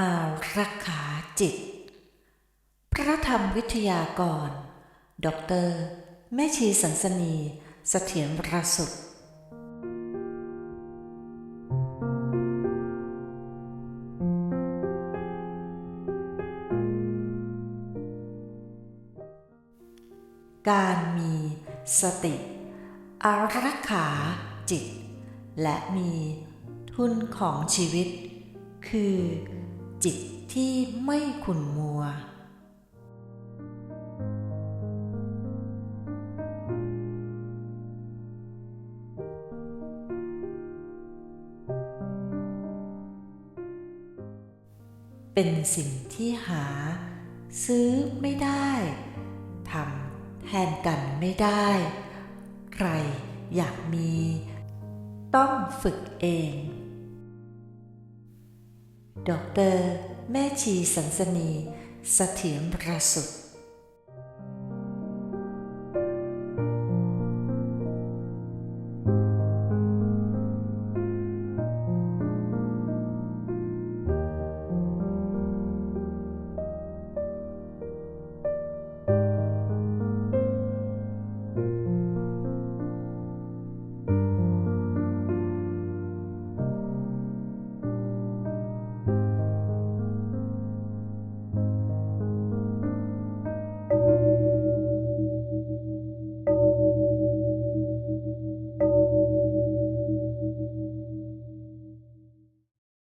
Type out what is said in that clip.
อารักขาจิต พระธรรมวิทยากรด็อกเตอร์แม่ชีสันสนีเสถียรประสุทธิ์การมีสติ อารักขาจิต และมีทุนของชีวิต คือ จิตที่ไม่ขุ่นมัว เป็นสิ่งที่หา ซื้อไม่ได้ทำแทนกันไม่ได้ ใครอยากมี ต้องฝึกเอง ดอกเตอร์แม่ชีสันสนีเสถียรประสุทธิ์